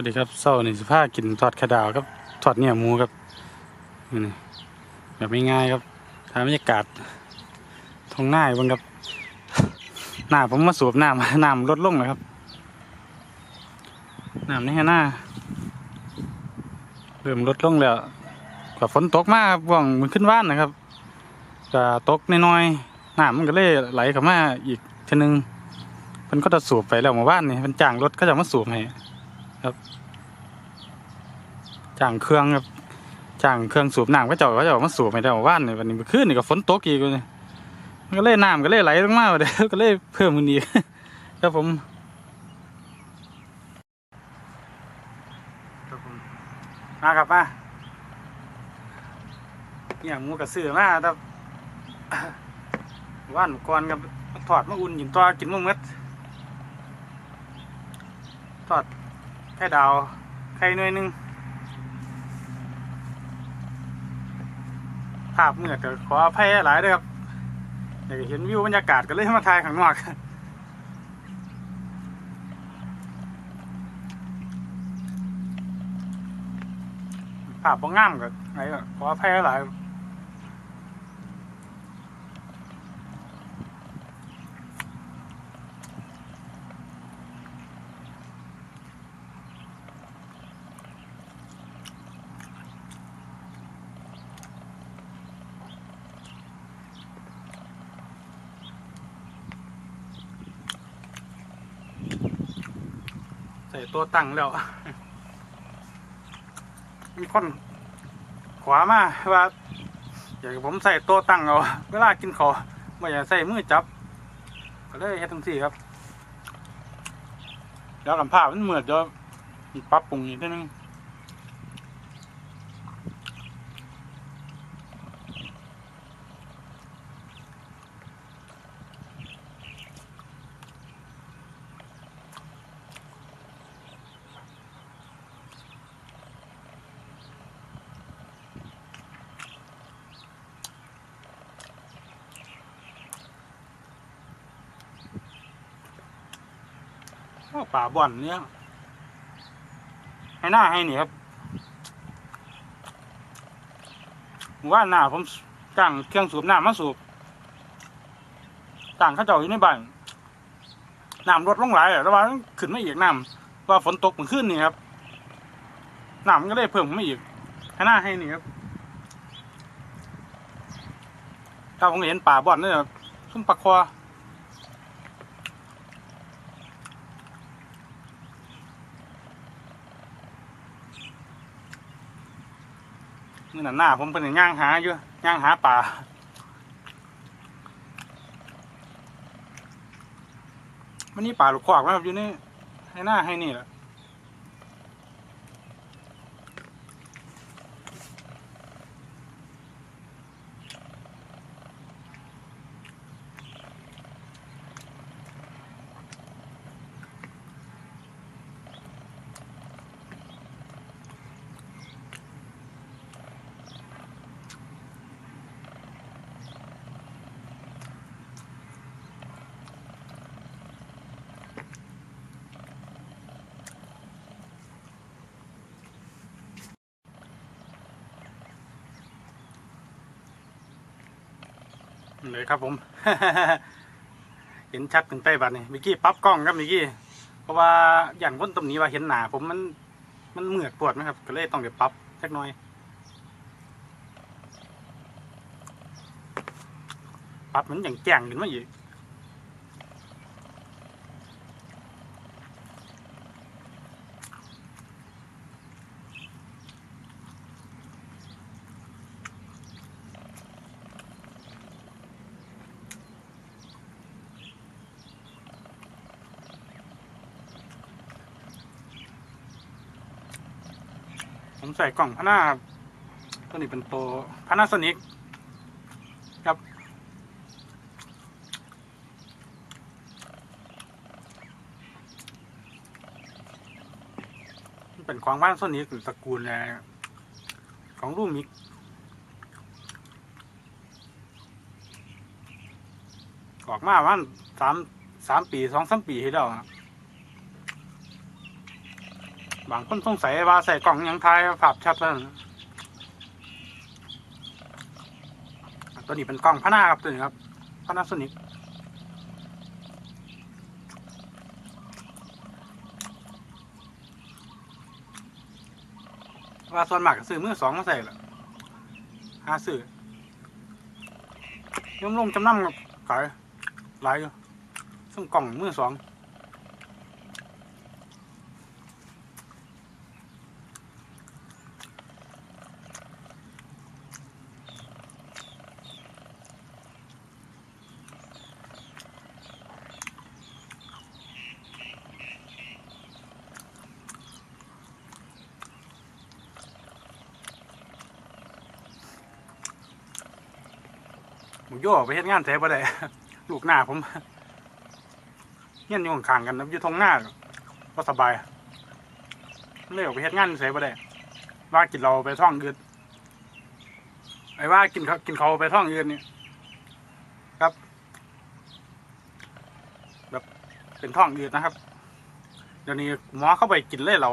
วัสดีครับเศร้านี่สิพากินทอดข่ดาวครับทอดเนี่ยหมูครับนี่แบบง่ายๆครับทางบรรยากาศทงหน้าบ้างครับ หน้าผมมาสูบน้ำน้ำลดลงเลยครับน้ำในหน้าเริ่มลดลงแล้วกว่าฝนตกมากครับว่างมันขึ้นว่านนะครับก็ตกน้อยๆน้ำมันก็เลยไหลเข้ามาอีกทีนึงมันก็จะสูบไปแล้วมาว่านนี่มันจ้างรถก็จะมาสูบให้ จ้างเครื่องครับจ้างเครื่องสูบน้ำก็เจ้าก็เจ้ามาสูบไม่ได้ว่านวันนี้มื่อคืนนี่ก็ฝนตกอีกเลยมันก็เลยน้ำก็เลยไหลลงมาเดี๋ยก็เลยเพิ่มขึ้นอีกครับผมมาครับมาเนี่ยมูกระสือมาครับว่านก่อนครับถอดมาอุ่นหยินตัวกินมั่งมัดทอด ไข่ดาวไข่หน่วยหนึ่งภาพเมื่อก็ขออภัยหลายด้วยครับอยากจะเห็นวิวบรรยากาศก็เลยมาถ่ายข้างนอกภาพบ่งามก็ไงก็ขออภัยหลาย ส่ตัวตั้งแล้ว มีคนขวามาว่าอยากผมใส่ตัวตั้งเอาเวลากินขอไม่อยากใส่มือจับ ก็เลยเฮ็ดทั้งสี่ครับ แล้วลำผ้ามันเหมือดเดี๋ยวปรับปรุงอีกนิดนึง ป่าบ่อนเนี่ยให้หน้าให้นี่ครับหมู่านหน้าผมจ้างเครื่องสูบน้ำมาสูบจ้างข้าเจ้าอยู่ในบ้านน้ำลดลงหลายอะแต่ว่าขึ้นไม่อีกน้ำว่าฝนตกเมื่อคืนนี่ครับน้ำก็เลยเพิ่มขึ้นมาอีกให้หน้าให้นี่ครับถ้าผมเห็นป่าบ่อนเนี่ยซุ่มปลาคอ นี่น่ะหน้าผมเป็นย่างหาอยู่ย่างหาป่ามันนี่ป่าลูกคอกนะครับอยู่นี่ให้หน้าให้นี่แหละ เลยครับผม เห็นชัดถึงไปบัดนี่เมื่อกี้ปั๊บกล้องครับเมื่อกี้ เพราะว่าอย่างพ้นตรงนี้ว่าเห็นหนาผมมันมันเหมือดปวดไหมครับ ก็เลยต้องเดี๋ยวปั๊บสักหน่อยปั๊บมันอย่างแจ้งขึ้นมาอีก ผมใส่กล่องพานาตัวนี้เป็นตัวพานาโซนิกครับ เป็นของพานาโซนิกหรือตระกูลอะไรของรูมิกออกมาวันสามสามปีสองสามปีที่แล้วอะบ บางคนสงสัยว่าใส่กล่องยังทายภาพชัดแล้วตัวนี้เป็นกล้องพนาครับตัวนี้ครับพนาโซนิกว่าส่วนมากซื้อมือสองมาใส่ละหาซื้อย่อมลงจำนำกับขายหลายอยู่ซึ่งกล่องมือสอง โย่ไปเฮ็ดงานแถวบ่ได้ลูกหน้าผมเงี้ยนอยู่ข้างกันนะอยู่ทงหน้าก็สบายเลยออกไปเฮ็ดงานแถวบ่ได้ว่ากินเราไปท่องอื่นไอ้ว่ากินเขากินเขาไปท่องอื่นนี่ครับ แบบเป็นท่องอื่นนะครับเดี๋ยวนี้หมอเข้าไปกินเลยเรา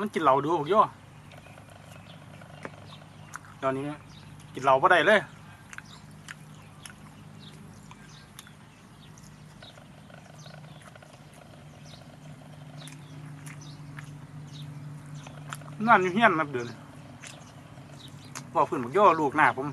มันกินเราดูพวกโย่เดี๋ยวนี้กินเราบ่ได้เลย นั่นอยู่เฮียนนับเดือนบอกฝืนบอกย่อลูกหน้าผม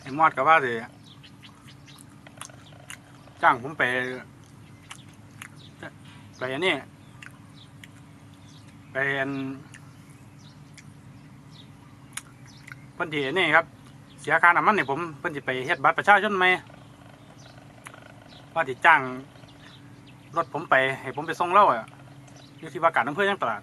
ไอ้มอดก็ว่าสิางผมไปไปอันนี้ไปอันเพิ่นที่อันนี่ครับ เสียค่าน้ำมันเนี่ยผมเพิ่นสิไปเฮ็ดบัตรประชาชนไหมว่าสิจ้างรถผมไปให้ผมไปส่งเล่าอะอยู่ที่ว่าการอำเภอยังตลาด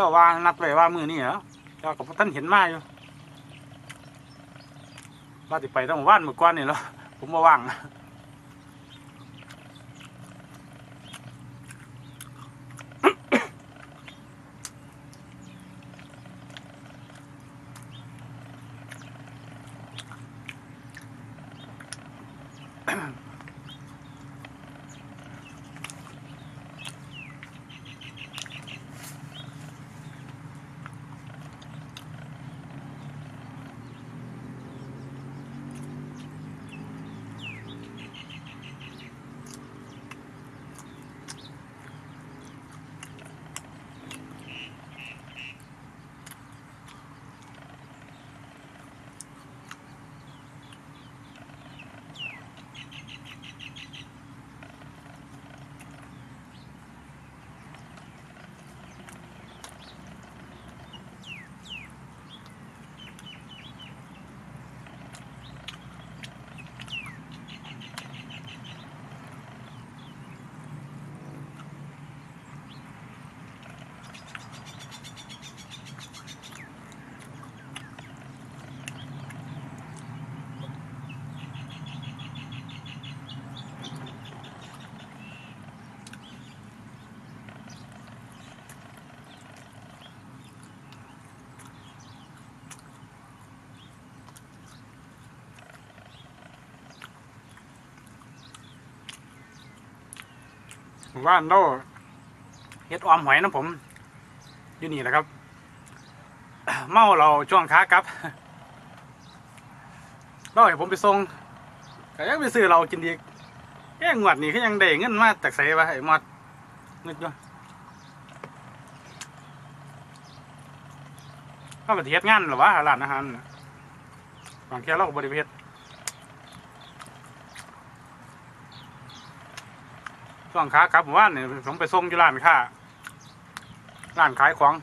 เราว่านัดไว้ว่ามือนี่เหรอเรากับท่านเห็นมาอยู่ว่าติไปต้องว่านเมื่อก้อนนี่แล้วผมมาว่าง ว่านเราเฮ็ดออมหอยนะผมอยู่นี่แหละครับ เมาเราช่วงค้ากลับเราให้ผมไปส่งก็ยังไปซื้อเรากินอีแย่งวดนี่ก็ยังได้เงินมาจากใส่วะไอ้มอดเงินอยู่เขาไปเฮ็ดงานหรอวะร้านอาหารบางแค่เราบริเวณ ช่วงค้าครับผมว่าเนี่ยผมไปส่งอยู่ร้านค้าร้านขายของ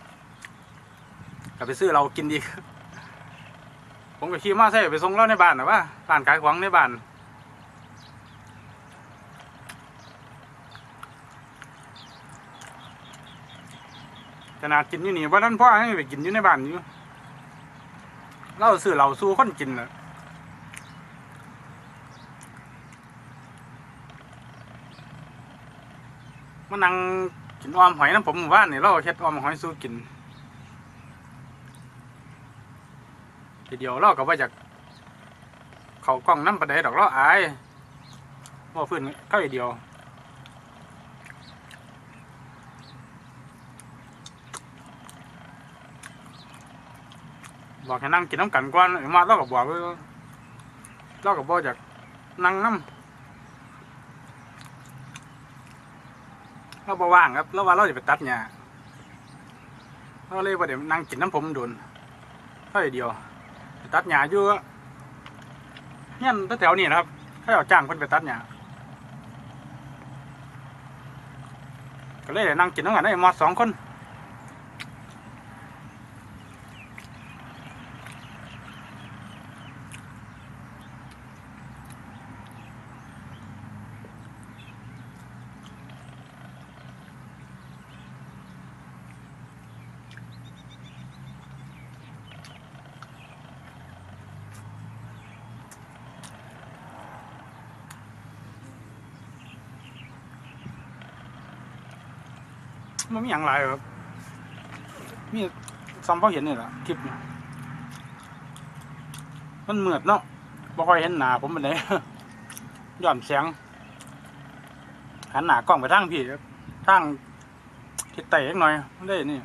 ก็ไปซื้อเรากินอีผมก็ขี่มาใส่ไปส่งเราในบ้านนะว่าร้านขายของในบ้านขนาดกินอยู่นี่ว่าท่านพ่อให้ไปกินอยู่ในบ้านอยู่เราซื้อเหล้าสู้คนกินน่ะ มานั่งกินออมหอยน้ำผมหมู่บ้านนี่เราเฮ็ดออมหอยสู้กินทีเดียวเราก็ว่าจากเขากล้องน้ำประเดดอกเราอายว่าพื้นเข้าอีเดียวบอกให้นั่งกินน้ำกันก่อนไอ้มาเราก็บอกว่าเราก็บอกจากนั่งน้ำ เราบ่ว่างครับเราว่าเราจะไปตัดหญ้าเราเลยว่าเดี๋ยวนั่งกินน้ำผมโดนเท่าเดียว ตัดหญ้าอยู่เนี่ยแถวนี้นะครับถ้าเอาจ้างคนไปตัดหญ้าก็เลยได้นั่งกินน้ำกันได้มอสองคน มันมีอย่างไรครับ มีซ้ำเพราะเห็นนี่แหละคลิปนี่มันเหมือดเนาะบ่ค่อยเห็นหน้าผมเป็นไรย่อนแสงหันหน้ากล้องไปทางพี่ครับทางทิศใต้เล็กน้อยมันได้นี่